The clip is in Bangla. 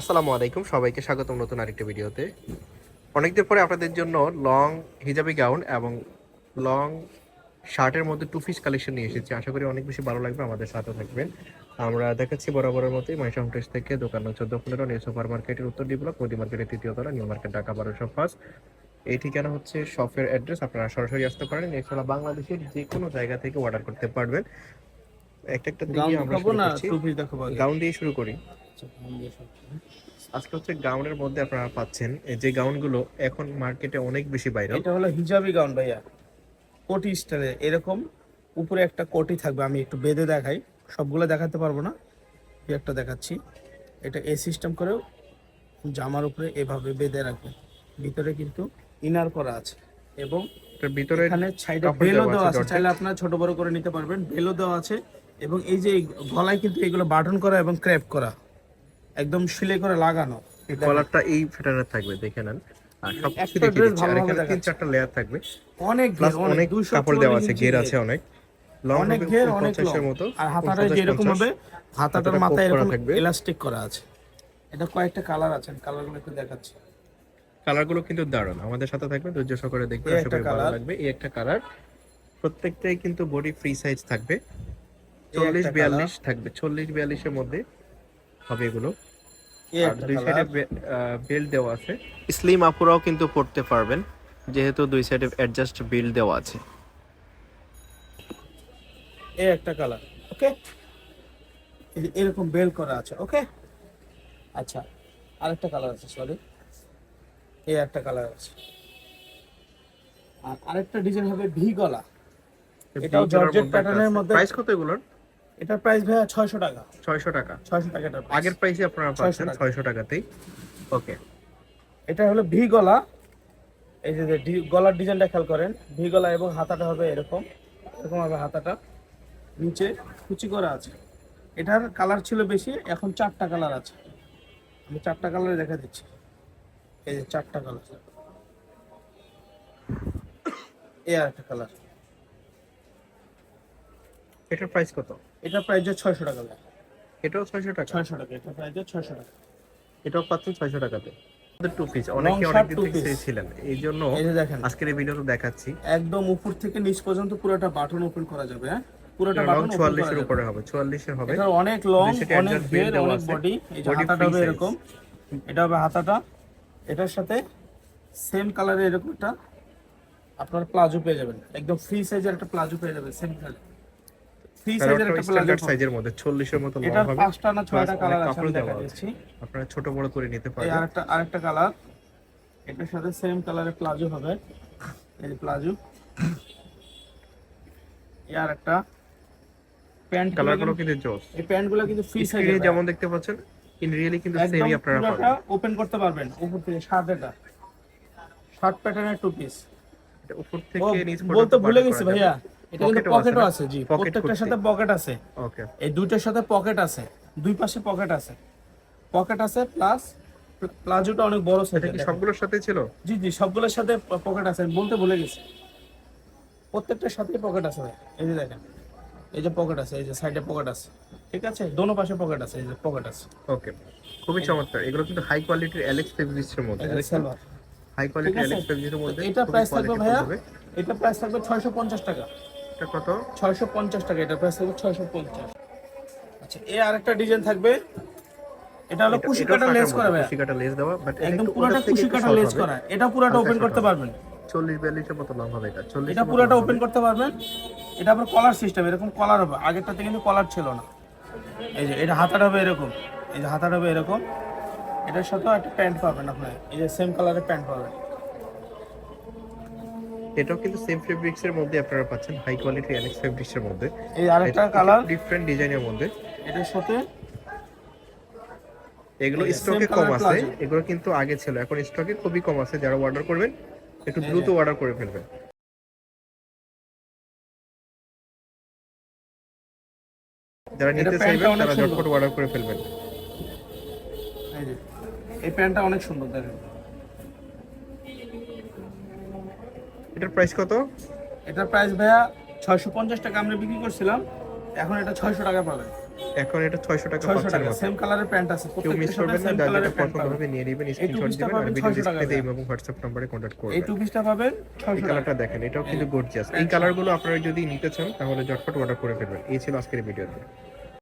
আসসালামু আলাইকুম সবাইকে স্বাগতম নতুন আরেকটা ভিডিওতে। অনেকদিন পরে আপনাদের জন্য লং হিজাবি গাউন এবং লং শার্টের মধ্যে টু পিস কালেকশন নিয়ে এসেছি। আশা করি অনেক বেশি ভালো লাগবে আমাদের সাথে থাকবেন। আমরা দেখাচ্ছি বরাবরের মতোই মাইশা হোমটেস থেকে দোকান চোদ্দ পনেরো নিউ সুপার মার্কেটের উত্তর ডি ব্লক মোদি মার্কেটের তৃতীয় তলা নিউ মার্কেট ঢাকা বারোশো ফার্স্ট এই ঠিকানা হচ্ছে শপের অ্যাড্রেস আপনারা সরাসরি আসতে পারেন। এছাড়া বাংলাদেশের যে কোনো জায়গা থেকে অর্ডার করতে পারবেন। একটা একটা দিয়ে আমরা? গাউন দিয়ে শুরু করি। আজকে হচ্ছে গাউনের মধ্যে আপনারা পাচ্ছেন। যে গাউনগুলো এখন মার্কেটে অনেক বেশি ভাইরাল এটা হলো হিজাবি গাউন ভাইয়া। কোটি স্টাইলে এরকম উপরে একটা কোটি থাকবে আমি একটু বেঁধে দেখাই। সবগুলো দেখাতে পারব না একটা দেখাচ্ছি। এটা এ সিস্টেম করেও জামার উপরে এভাবে বেঁধে রাখবে। ভিতরে কিন্তু ইনার করা আছে এবং ভিতরে এখানে সাইডে বেলও দেওয়া আছে চাইলে আপনারা ছোট বড় করে নিতে পারবেন। বেলও দেওয়া আছে এবং এই যে গলায় কিন্তু এগুলো বাটন করা এবং ক্র্যাপ করা। একদম সিলাই করে লাগানো। কলারটা এই প্যাটার্নের থাকবে দেখে নেন। দিচ্ছি। আর এখানে তিন চারটা লেয়ার থাকবে। অনেক প্লাস অনেক কাপড় দেওয়া আছে ঘের ঘের। আছে অনেক। অনেক ঘের অনেক মতো। আর হাতাটা যেরকম হবে হাতাটার মাথায় এরকম থাকবে। ইলাস্টিক করা আছে। এটা কয়েকটা কালার আছে কালারগুলো একটু দেখাচ্ছি। কালারগুলো কিন্তু দারুণ। আমাদের সাথে থাকবে ধৈর্য সহকারে দেখবে এই আশা একটা করি ভালো লাগবে। এই একটা কালার প্রত্যেকটাই কিন্তু বডি ফ্রি সাইজ থাকবে। চল্লিশ বিয়াল্লিশ থাকবে। চল্লিশ বিয়াল্লিশের মধ্যে হবে এগুলো। দুই সাইডে বেল্ট দেওয়া আছে। স্লিম আপুরাও কিন্তু পড়তে পারবেন যেহেতু দুই সাইডে অ্যাডজাস্ট বেল্ট দেওয়া আছে। এই একটা কালার ওকে এরকম বেল করা আছে ওকে আচ্ছা আরেকটা কালার আছে সরি এই একটা কালার আছে। আর আরেকটা ডিজাইন হবে ভি গলা। এটাও জর্জেট প্যাটার্নের মধ্যে প্রাইস কত এগুলোর? এটার প্রাইস ভাইয়া ছয়শো টাকা। ছয়শো টাকা। ছয়শো টাকা এটার আগের প্রাইসে আপনারা 600 পাচ্ছেন টাকা। ছয়শো টাকাতেই। ওকে এটা হলো ভি গলা। এই যে যে গলার ডিজাইনটা খেয়াল করেন। ভি গলা এবং হাতাটা হবে এরকম। এরকম হবে হাতাটা। নিচে কুচি করা আছে। এটার কালার ছিল বেশি এখন চারটা কালার আছে। আমি চারটা কালারে দেখা দিচ্ছি। এই যে চারটা কালার এই আর একটা কালার এটার প্রাইস কত? এটার প্রাইস ছয়শো টাকা এটাও ছয়শো টাকা? ছয়শো টাকা এটার প্রাইস ছয়শো টাকা। এটাও পাচ্ছেন ছয়শো টাকাতে। টু পিস অনেকে অনেক দিন থেকে চেয়েছিলেন। এই জন্য এই যে দেখেন। আজকের এই ভিডিওটা দেখাচ্ছি। একদম উপর থেকে নিচ পর্যন্ত পুরোটা বাটন ওপেন করা যাবে হ্যাঁ? পুরোটা বাটন ওপেন করা চুয়াল্লিশের উপরে হবে হবে। এটা অনেক লং অনেক অনেক বডি এই যে হাতাটা হবে এরকম। এটা হবে হাতাটা। এটার সাথে সেম এরকম একটা আপনার প্লাজো পেয়ে যাবেন। একদম ফ্রি সাইজের একটা প্লাজো পেয়ে যাবেন সেম কালার সাইজের একটা প্লাজো সাইজের মধ্যে চল্লিশের মতো লং হবে। পাঁচটা না ছয়টা কালার আছে দেখা আপনারা ছোট বড় করে নিতে এই আরেকটা আরেকটা কালার এটার সাথে সেম কালারের প্লাজো হবে। এই প্লাজো এই আরেকটা। প্যান্ট কালারগুলো কিন্তু জোস। এই প্যান্টগুলো কিন্তু ফ্রি সাইজের যেমন দেখতে পাচ্ছেন ইন রিয়েলি কিন্তু সেমই আপনারা পাবেন। ওপেন করতে পারবেন। উপর থেকে শার্ট এটা। শার্ট প্যাটার্নের টু পিস এটা উপর থেকে নিচ বলতে ভুলে গেছি ভাইয়া। এটা কিন্তু পকেটও আছে জি প্রত্যেকটার সাথে পকেট আছে। ওকে এই দুইটার সাথে পকেট আছে দুই পাশে পকেট আছে। পকেট আছে প্লাস প্লাজোটা অনেক বড় সাইজের কি সবগুলোর সাথে ছিল? জি জি সবগুলোর সাথে পকেট আছে বলতে ভুলে গেছি। প্রত্যেকটার সাথে পকেট আছে এই যে দেখেন এই যে পকেট আছে এই যে সাইডে পকেট আছে। ঠিক আছে? দোনো পাশে পকেট আছে এই যে পকেট আছে। ওকে খুবই চমৎকার। এগুলো কিন্তু হাই কোয়ালিটির অ্যালেক্স ফেব্রিক্সের মধ্যে হাই কোয়ালিটির অ্যালেক্স ফেব্রিক্সের মধ্যে এটা প্রাইস থাকবে ভাইয়া এটা প্রাইস থাকবে ছয়শো পঞ্চাশ টাকা। এটা কত? ছয়শো পঞ্চাশ টাকা এটা প্রাইস ছয়শো পঞ্চাশ। আচ্ছা এই আরেকটা ডিজাইন থাকবে। এটা হলো কুশি কাটা লেস করা মধ্যে, কুশি কাটা লেস দেওয়া বাট একদম পুরোটা কুশি কাটা লেস করা এটা পুরোটা ওপেন করতে পারবেন। চল্লিশ বিয়াল্লিশের মতো লং হবে এটা চল্লিশ এটা পুরোটা ওপেন করতে পারবেন। এটা আবার কলার সিস্টেম এরকম কলার হবে। আগেরটাতে কিন্তু কলার ছিল না। এই যে এটা হাতাটা হবে এরকম। এই যে হাতাটা হবে এরকম। এটার সাথেও একটা প্যান্ট পাবেন আপনার এই যে সেম কালারের প্যান্ট পাবেন। এটাও কিন্তু সেম ফেব্রিক্স এর মধ্যে আপনারা পাচ্ছেন হাই কোয়ালিটি অ্যালেক্স ফেব্রিক্স এর মধ্যে। এই আরেকটা কালার ডিফারেন্ট ডিজাইনের মধ্যে। এটার সাথে? এগুলো স্টকে কম আছে এগুলো কিন্তু আগে ছিল এখন স্টকে খুবই কম আছে যারা অর্ডার করবেন একটু। দ্রুত অর্ডার করে ফেলবেন। যারা নিতে চাইবেন তারা ঝটপট অর্ডার করে ফেলবেন। এই যে এই প্যান্টটা অনেক সুন্দর দেখেন। এটার প্রাইস কত? এটার প্রাইস ভাইয়া ছয়শো পঞ্চাশ টাকা আমরা বিক্রি করছিলাম এখন এটা ছয়শো টাকা পাবেন। এখন এটা ছয়শো টাকা পাচ্ছেন সেম কালারের প্যান্ট আছে কেউ মিস করবেন না সেম যার যেটা পছন্দ হবে নিয়ে নেবেন স্ক্রিনশট দিবেন আর ভিডিও 600 ডিসপ্লেতে। এবং হোয়াটসঅ্যাপ নম্বরে কন্ট্যাক্ট এই করবেন টু পিসটা পাবেন এই ছয়শো টাকা। কালারটা দেখেন এটাও কিন্তু গর্জিয়াস এই কালারগুলো আপনারা যদি নিতে চান তাহলে ঝটপট অর্ডার করে ফেলবেন। এই ছিল আজকের ভিডিওতে